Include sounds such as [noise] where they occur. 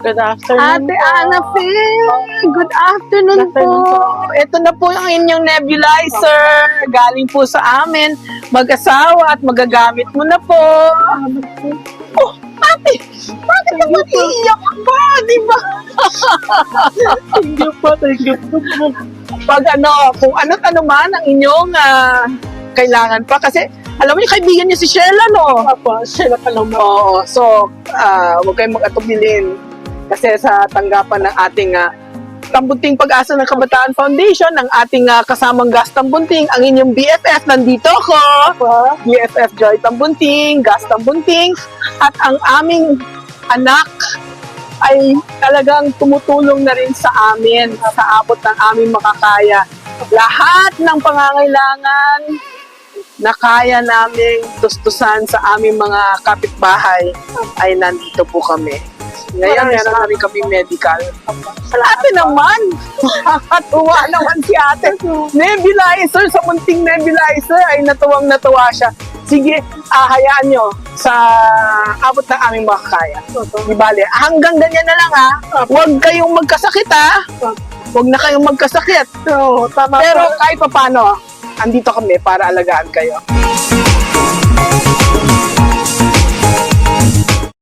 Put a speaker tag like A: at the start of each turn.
A: Good afternoon
B: Ate
A: po.
B: Ana Phil, good afternoon,
A: Good afternoon
B: po. Ito na po ang inyong nebulizer. Galing po sa amin. Mag-asawa at magagamit mo na po. Oh, ate, bakit naman iiyak ka? Di ba? [laughs]
A: Thank you po, thank you po.
B: Pag ano, kung ano't ano man ang inyong ah, kailangan pa. Kasi, alam mo yung kaibigan niyo si Sheila, no?
A: Na ka lang ma-
B: Oo, so ah, huwag kayong mag-atubilin kasi sa tanggapan ng ating uh, Tambunting Pag-asa ng Kabataan Foundation, ng ating ah, kasamang Gas Tambunting, ang inyong BFF, nandito ko,
A: Papa.
B: BFF Joy Tambunting, Gas Tambunting, at ang aming anak ay talagang tumutulong na rin sa amin, sa abot ng aming makakaya. Lahat ng pangangailangan na kaya naming tustusan sa aming mga kapitbahay ay nandito po kami. Ngayon, meron na rin kami medical.
A: Sa
B: Ate naman, nakakatuwa naman si ate. Nebulizer, sa munting nebulizer, ay natuwang natuwa siya. Sige, ah, hayaan nyo sa abot ng aming makakaya. Di bale, hanggang ganyan na lang ha. Huwag kayong magkasakit ha. Huwag na kayong magkasakit.
A: Oo, tama
B: Pero
A: po.
B: kahit papano, andito kami para alagaan kayo.